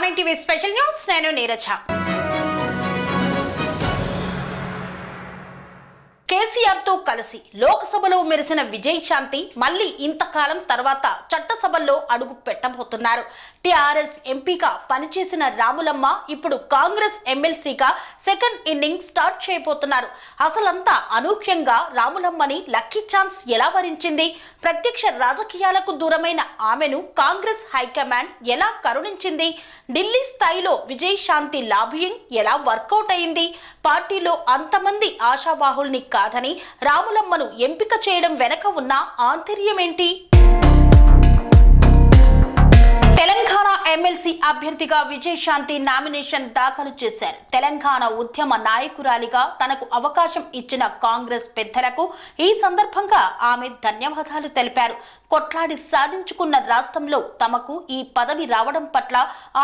Or TV special news. నేను నీరజ. కేసీఆర్తో కలిసి లోక్సభలో మెరిసిన విజయశాంతి మళ్ళీ ఇంతకాలం తర్వాత చట్టసభల్లో అడుగు పెట్టబోతున్నారు. టిఆర్ఎస్ ఎంపీగా పనిచేసిన రాములమ్మ ఇప్పుడు కాంగ్రెస్ ఎమ్మెల్సీగా సెకండ్ ఇన్నింగ్ స్టార్ట్ చేయబోతున్నారు. అసలంతా అనూహ్యంగా రాములమ్మని లక్కీ ఛాన్స్ ఎలా వరించింది? ప్రత్యక్ష రాజకీయాలకు దూరమైన ఆమెను కాంగ్రెస్ హైకమాండ్ ఎలా కరుణించింది? ఢిల్లీ స్థాయిలో విజయశాంతి లాబియింగ్ ఎలా వర్కౌట్ అయింది? పార్టీలో అంతమంది ఆశావాహుల్ని కాదని రాములమ్మను ఎంపిక చేయడం వెనక ఉన్న ఆంతర్యమేంటి? తెలంగాణ ఎమ్మెల్సీ అభ్యర్థిగా విజయశాంతి నామినేషన్ దాఖలు చేశారు. తెలంగాణ ఉద్యమ నాయకురాలిగా తనకు అవకాశం ఇచ్చిన కాంగ్రెస్ పెద్దలకు ఈ సందర్భంగా ఆమె ధన్యవాదాలు తెలిపారు. కొట్లాడి సాధించుకున్న రాష్ట్రంలో తమకు ఈ పదవి రావడం పట్ల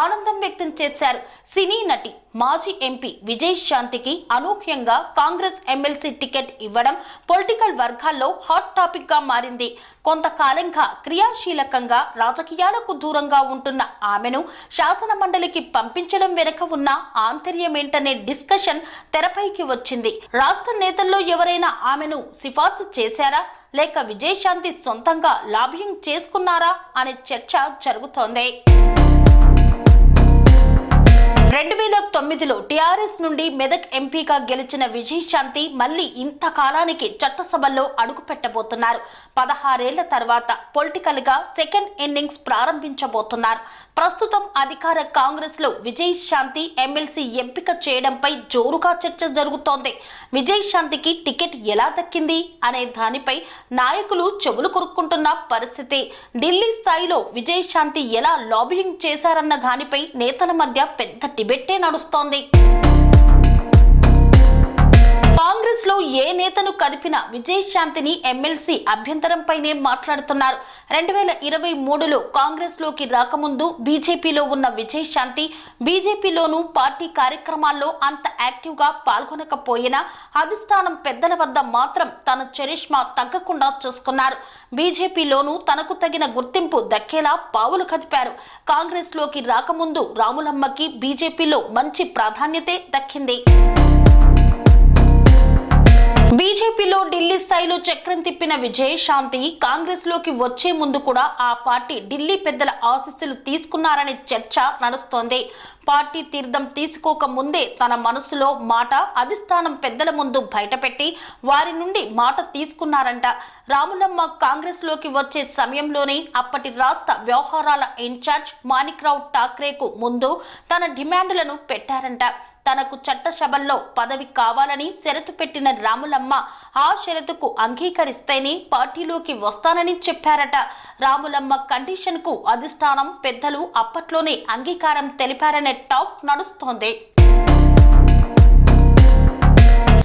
ఆనందం వ్యక్తం చేశారు. సినీ నటి మాజీ ఎంపీ విజయ్ శాంతికి అనూహ్యంగా కాంగ్రెస్ ఎమ్మెల్సీ టికెట్ ఇవ్వడం పొలిటికల్ వర్గాల్లో హాట్ టాపిక్గా మారింది. కొంతకాలంగా క్రియాశీలకంగా రాజకీయాలకు దూరంగా ఉంటున్న ఆమెను శాసన మండలికి పంపించడం వెనుక ఉన్న ఆంతర్యమేంటనే డిస్కషన్ తెరపైకి వచ్చింది. రాష్ట్ర నేతల్లో ఎవరైనా ఆమెను సిఫార్సు చేశారా? లేక విజయశాంతి సొంతంగా లాభ్యం చేసుకున్నారా? అనే చర్చ జరుగుతోంది. రెండు వేల తొమ్మిదిలో టీఆర్ఎస్ నుండి మెదక్ ఎంపీగా గెలిచిన విజయశాంతి మళ్ళీ ఇంతకాలానికి చట్టసభల్లో అడుగు పెట్టబోతున్నారు పదహారేళ్ళ తర్వాత పొలిటికల్గా సెకండ్ ఇన్నింగ్స్ ప్రారంభించబోతున్నారు. ప్రస్తుతం అధికార కాంగ్రెస్లో విజయ్ శాంతి ఎమ్మెల్సీ ఎంపిక చేయడంపై జోరుగా చర్చ జరుగుతోంది. విజయ్ శాంతికి టికెట్ ఎలా దక్కింది అనే దానిపై నాయకులు చెవులు కొరుక్కుంటున్న పరిస్థితి. ఢిల్లీ స్థాయిలో విజయ్ శాంతి ఎలా లాబియింగ్ చేశారన్న దానిపై నేతల మధ్య పెద్ద డిబెట్టే నడుస్తోంది. కాంగ్రెస్లో ఏ నేతను కదిపిన విజయశాంతిని ఎమ్మెల్సీ అభ్యంతరంపైనే మాట్లాడుతున్నారు. రెండు వేల ఇరవై మూడులో కాంగ్రెస్లోకి రాకముందు బీజేపీలో ఉన్న విజయశాంతి బీజేపీలోనూ పార్టీ కార్యక్రమాల్లో అంత యాక్టివ్గా పాల్గొనకపోయినా అధిష్టానం పెద్దల వద్ద మాత్రం తన చరిష్మా తగ్గకుండా చూసుకున్నారు. బీజేపీలోనూ తనకు తగిన గుర్తింపు దక్కేలా పావులు కదిపారు. కాంగ్రెస్లోకి రాకముందు రాములమ్మకి బీజేపీలో మంచి ప్రాధాన్యతే దక్కింది. ఢిల్లీ స్థాయిలో చక్రం తిప్పిన విజయశాంతి కాంగ్రెస్లోకి వచ్చే ముందు కూడా ఆ పార్టీ ఢిల్లీ పెద్దల ఆశీస్సులు తీసుకున్నారనే చర్చ నడుస్తోంది. పార్టీ తీర్థం తీసుకోక ముందే తన మనసులో మాట అధిష్టానం పెద్దల ముందు బయటపెట్టి వారి నుండి మాట తీసుకున్నారంట. రాములమ్మ కాంగ్రెస్లోకి వచ్చే సమయంలోనే అప్పటి రాష్ట్ర వ్యవహారాల ఇన్ఛార్జ్ మాణిక్రావు ఠాక్రేకు ముందు తన డిమాండ్లను పెట్టారంట. తనకు చట్టసభల్లో పదవి కావాలని షరతు పెట్టిన రాములమ్మ ఆ షరతుకు అంగీకరిస్తేనే పార్టీలోకి వస్తానని చెప్పారట. రాములమ్మ కండిషన్కు అధిష్టానం పెద్దలు అప్పట్లోనే అంగీకారం తెలిపారనే టాక్ నడుస్తోంది.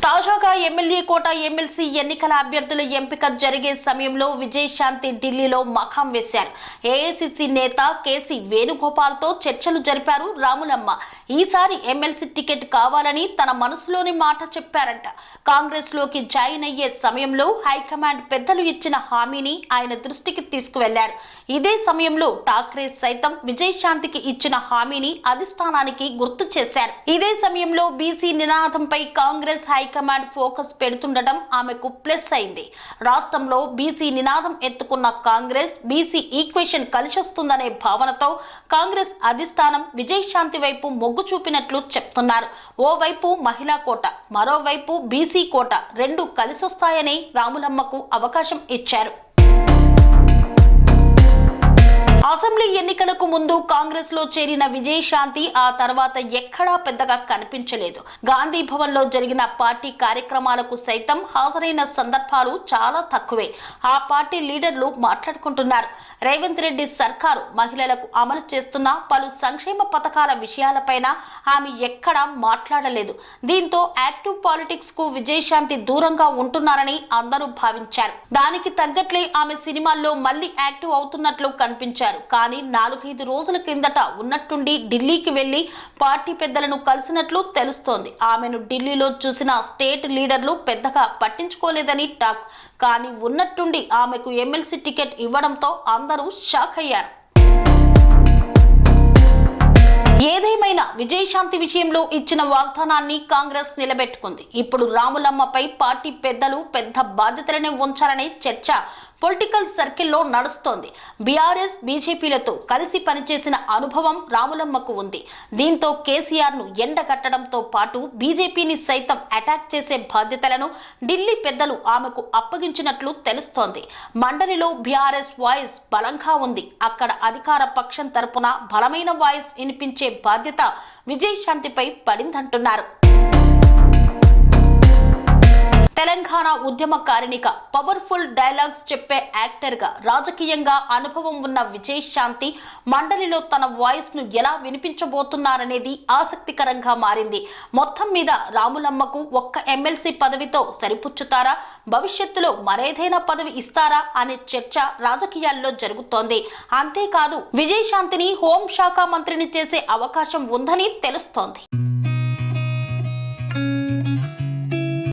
తాజాగా ఎమ్మెల్యే కోట ఎమ్మెల్సీ ఎన్నికల అభ్యర్థుల ఎంపిక జరిగే సమయంలో విజయశాంతి ఢిల్లీలో మఖం వేశారు. ఏఐసిసి నేత కేసీ వేణుగోపాల్తో చర్చలు జరిపారు రాములమ్మ. ఈసారి ఎమ్మెల్సీ టికెట్ కావాలని తన మనసులోని మాట చెప్పారంట. కాంగ్రెస్లోకి జాయిన్ అయ్యే సమయంలో హైకమాండ్ పెద్దలు ఇచ్చిన హామీని ఆయన దృష్టికి తీసుకువెళ్ళారు. ఇదే సమయంలో ఠాక్రే సైతం విజయశాంతికి ఇచ్చిన హామీని అధిష్టానానికి గుర్తు చేశారు. ఇదే సమయంలో బీసీ నినాదంపై కాంగ్రెస్ హైకమాండ్ ఫోకస్ పెడుతుండటం ఆమెకు ప్లస్ అయింది. రాష్ట్రంలో బీసీ నినాదం ఎత్తుకున్న కాంగ్రెస్ బీసీ ఈక్వేషన్ కలిసొస్తుందనే భావనతో కాంగ్రెస్ అధిష్టానం విజయశాంతి వైపు మొగ్గు చూపినట్లు చెప్తున్నారు. ఓవైపు మహిళా కోట మరోవైపు బీసీ కోట రెండు కలిసొస్తాయని రాములమ్మకు అవకాశం ఇచ్చారు. అసెంబ్లీ ఎన్నికలకు ముందు కాంగ్రెస్లో చేరిన విజయశాంతి ఆ తర్వాత ఎక్కడా పెద్దగా కనిపించలేదు. గాంధీ భవన్లో జరిగిన పార్టీ కార్యక్రమాలకు సైతం హాజరైన సందర్భాలు చాలా తక్కువే. ఆ పార్టీ లీడర్లు మాట్లాడుకుంటున్నారు. రేవంత్ రెడ్డి సర్కారు మహిళలకు అమలు చేస్తున్న పలు సంక్షేమ పథకాల విషయాలపైన ఆమె ఎక్కడా మాట్లాడలేదు. దీంతో యాక్టివ్ పాలిటిక్స్కు విజయశాంతి దూరంగా ఉంటున్నారని అందరూ భావించారు. దానికి తగ్గట్లే ఆమె సినిమాల్లో మళ్ళీ యాక్టివ్ అవుతున్నట్లు కనిపించారు. కానీ నాలుగైదు రోజుల క్రిందట ఉన్నట్టుండి ఢిల్లీకి వెళ్ళి పార్టీ పెద్దలను కలిసినట్లు తెలుస్తోంది. ఆమెను ఢిల్లీలో చూసిన స్టేట్ లీడర్లు పెద్దగా పట్టించుకోలేదని టాక్. కానీ ఉన్నట్టుండి ఆమెకు ఎమ్మెల్సీ టికెట్ ఇవ్వడంతో అందరూ షాక్ అయ్యారు. ఏదేమైనా విజయశాంతి విషయంలో ఇచ్చిన వాగ్దానాన్ని కాంగ్రెస్ నిలబెట్టుకుంది. ఇప్పుడు రాములమ్మపై పార్టీ పెద్దలు పెద్ద బాధ్యతలనే ఉంచారనే చర్చ పొలిటికల్ సర్కిల్లో నడుస్తోంది. బీఆర్ఎస్ బీజేపీలతో కలిసి పనిచేసిన అనుభవం రాములమ్మకు ఉంది. దీంతో కేసీఆర్ను ఎండగట్టడంతో పాటు బీజేపీని సైతం అటాక్ చేసే బాధ్యతలను ఢిల్లీ పెద్దలు ఆమెకు అప్పగించినట్లు తెలుస్తోంది. మండలిలో బీఆర్ఎస్ వాయిస్ బలంగా ఉంది. అక్కడ అధికార పక్షం తరపున బలమైన వాయిస్ వినిపించే బాధ్యత విజయశాంతిపై పడిందంటున్నారు. తెలంగాణ ఉద్యమకారిణిక పవర్ఫుల్ డైలాగ్స్ చెప్పే యాక్టర్గా రాజకీయంగా అనుభవం ఉన్న విజయ్ శాంతి మండలిలో తన వాయిస్ను ఎలా వినిపించబోతున్నారనేది ఆసక్తికరంగా మారింది. మొత్తం మీద రాములమ్మకు ఒక్క ఎమ్మెల్సీ పదవితో సరిపుచ్చుతారా? భవిష్యత్తులో మరేదైనా పదవి ఇస్తారా? అనే చర్చ రాజకీయాల్లో జరుగుతోంది. అంతేకాదు విజయ్ శాంతిని హోంశాఖ మంత్రిని చేసే అవకాశం ఉందని తెలుస్తోంది.